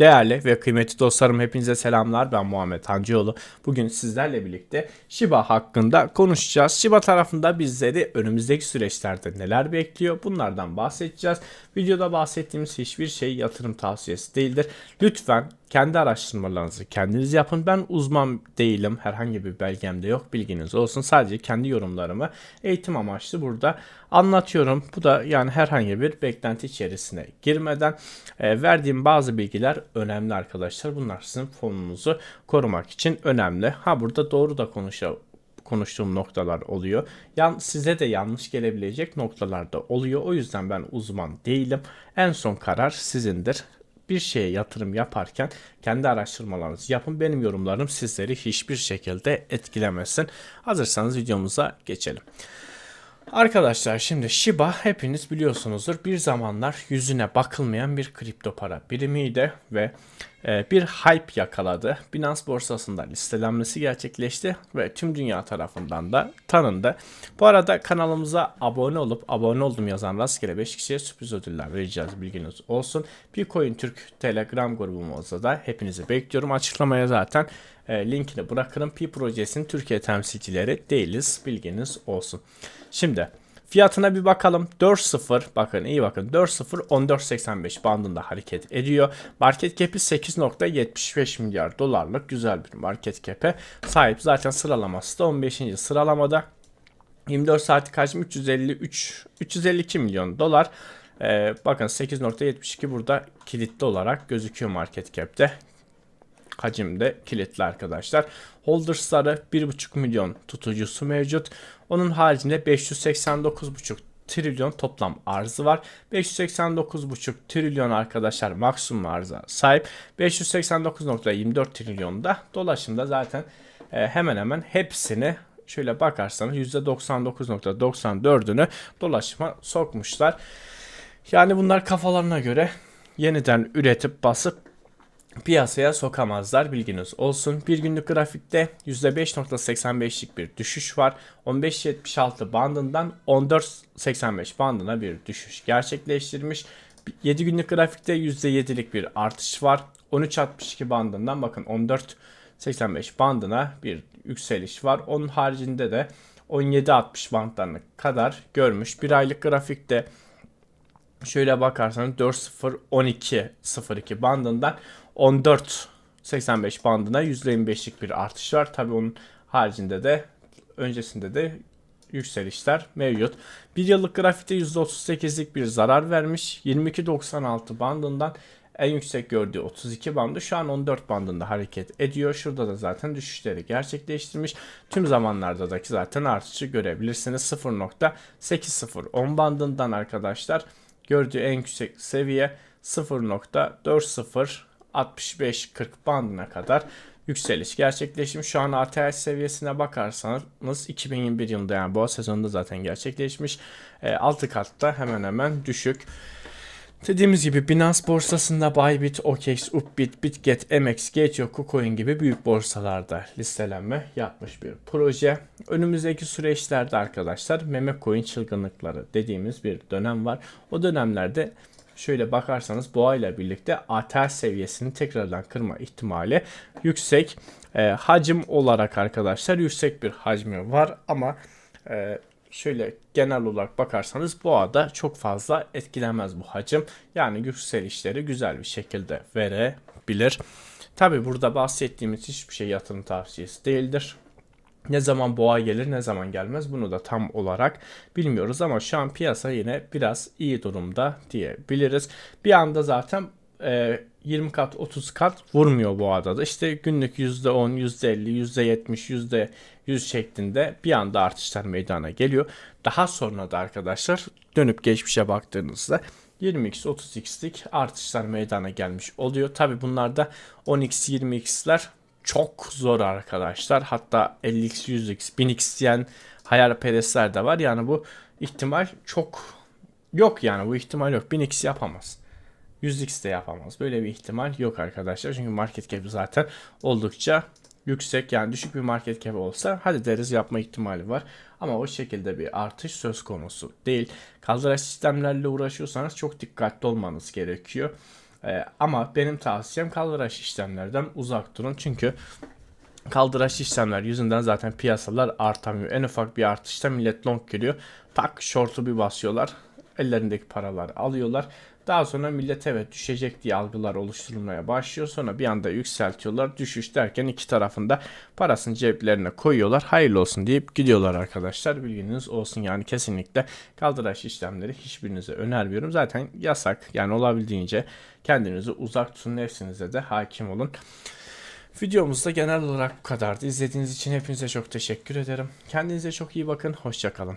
Değerli ve kıymetli dostlarım hepinize selamlar. Ben Muhammed Hancıoğlu. Bugün sizlerle birlikte Shiba hakkında konuşacağız. Shiba tarafında bizleri önümüzdeki süreçlerde neler bekliyor bunlardan bahsedeceğiz. Videoda bahsettiğimiz hiçbir şey yatırım tavsiyesi değildir. Lütfen kendi araştırmalarınızı kendiniz yapın. Ben uzman değilim. Herhangi bir belgem de yok. Bilginiz olsun. Sadece kendi yorumlarımı eğitim amaçlı burada anlatıyorum. Bu da yani herhangi bir beklenti içerisine girmeden e, verdiğim bazı bilgiler önemli arkadaşlar. Bunlar sizin fonunuzu korumak için önemli. Ha burada doğru da konuşalım konuştuğum noktalar oluyor. Yan, size de yanlış gelebilecek noktalar da oluyor. O yüzden ben uzman değilim. En son karar sizindir bir şeye yatırım yaparken kendi araştırmalarınızı yapın. Benim yorumlarım sizleri hiçbir şekilde etkilemesin. Hazırsanız videomuza geçelim. Arkadaşlar şimdi Shiba hepiniz biliyorsunuzdur bir zamanlar yüzüne bakılmayan bir kripto para birimiydi ve e, bir hype yakaladı. Binance borsasında listelenmesi gerçekleşti ve tüm dünya tarafından da tanındı. Bu arada kanalımıza abone olup abone oldum yazan rastgele 5 kişiye sürpriz ödüller vereceğiz bilginiz olsun. Bitcoin Türk Telegram grubumuzda da hepinizi bekliyorum. Açıklamaya zaten e, linkini bırakırım. Pi projesinin Türkiye temsilcileri değiliz bilginiz olsun. Şimdi Fiyatına bir bakalım. 4.0 bakın iyi bakın 4.0 14.85 bandında hareket ediyor. Market cap'i 8.75 milyar dolarlık güzel bir market cap'e sahip. Zaten sıralaması da 15. sıralamada. 24 saatlik hacim 353 352 milyon dolar. Ee, bakın 8.72 burada kilitli olarak gözüküyor market cap'te hacimde kilitli arkadaşlar. Holders'ları 1,5 milyon tutucusu mevcut. Onun haricinde 589,5 trilyon toplam arzı var. 589,5 trilyon arkadaşlar maksimum arıza sahip. 589.24 trilyon da dolaşımda zaten e, hemen hemen hepsini şöyle bakarsanız %99.94'ünü dolaşıma sokmuşlar. Yani bunlar kafalarına göre yeniden üretip basıp piyasaya sokamazlar bilginiz olsun. Bir günlük grafikte %5.85'lik bir düşüş var. 15.76 bandından 14.85 bandına bir düşüş gerçekleştirmiş. 7 günlük grafikte %7'lik bir artış var. 13.62 bandından bakın 14.85 bandına bir yükseliş var. Onun haricinde de 17.60 bandlarına kadar görmüş. Bir aylık grafikte şöyle bakarsanız 4.0 bandından 14.85 bandına %25'lik bir artış var. Tabii onun haricinde de öncesinde de yükselişler mevcut. Bir yıllık grafikte %38'lik bir zarar vermiş. 22.96 bandından en yüksek gördüğü 32 bandı şu an 14 bandında hareket ediyor. Şurada da zaten düşüşleri gerçekleştirmiş. Tüm zamanlarda da zaten artışı görebilirsiniz. 0.8010 bandından arkadaşlar gördüğü en yüksek seviye 0.40 65-40 bandına kadar yükseliş gerçekleşmiş. Şu an ATH seviyesine bakarsanız 2021 yılında yani bu sezonda zaten gerçekleşmiş. E, 6 katta hemen hemen düşük. Dediğimiz gibi Binance borsasında Bybit, OKX, Upbit, Bitget, MX, Gate, KuCoin gibi büyük borsalarda listelenme yapmış bir proje. Önümüzdeki süreçlerde arkadaşlar meme coin çılgınlıkları dediğimiz bir dönem var. O dönemlerde şöyle bakarsanız boğa ile birlikte ATH seviyesini tekrardan kırma ihtimali yüksek. E, hacim olarak arkadaşlar yüksek bir hacmi var ama e, şöyle genel olarak bakarsanız boğada çok fazla etkilemez bu hacim. Yani yükselişleri güzel bir şekilde verebilir. Tabi burada bahsettiğimiz hiçbir şey yatırım tavsiyesi değildir. Ne zaman boğa gelir ne zaman gelmez bunu da tam olarak bilmiyoruz ama şu an piyasa yine biraz iyi durumda diyebiliriz. Bir anda zaten e, 20 kat 30 kat vurmuyor bu adada. İşte günlük %10, %50, %70, %100 şeklinde bir anda artışlar meydana geliyor. Daha sonra da arkadaşlar dönüp geçmişe baktığınızda 20x 30x'lik artışlar meydana gelmiş oluyor. Tabi bunlarda 10x 20x'ler çok zor arkadaşlar. Hatta 50x, 100x, 1000x diyen hayalperestler de var. Yani bu ihtimal çok yok yani bu ihtimal yok. 1000x yapamaz. 100x de yapamaz. Böyle bir ihtimal yok arkadaşlar. Çünkü market cap zaten oldukça yüksek yani düşük bir market cap olsa hadi deriz yapma ihtimali var. Ama o şekilde bir artış söz konusu değil. Kaldıraç sistemlerle uğraşıyorsanız çok dikkatli olmanız gerekiyor. Ee, ama benim tavsiyem kaldıraç işlemlerden uzak durun. Çünkü kaldıraç işlemler yüzünden zaten piyasalar artamıyor. En ufak bir artışta millet long geliyor. Tak short'u bir basıyorlar. Ellerindeki paralar alıyorlar. Daha sonra millet evet düşecek diye algılar oluşturulmaya başlıyor. Sonra bir anda yükseltiyorlar. Düşüş derken iki tarafında parasını ceplerine koyuyorlar. Hayırlı olsun deyip gidiyorlar arkadaşlar. Bilginiz olsun yani kesinlikle kaldıraç işlemleri hiçbirinize önermiyorum. Zaten yasak yani olabildiğince kendinizi uzak tutun. Nefsinize de hakim olun. Videomuzda genel olarak bu kadardı. İzlediğiniz için hepinize çok teşekkür ederim. Kendinize çok iyi bakın. Hoşçakalın.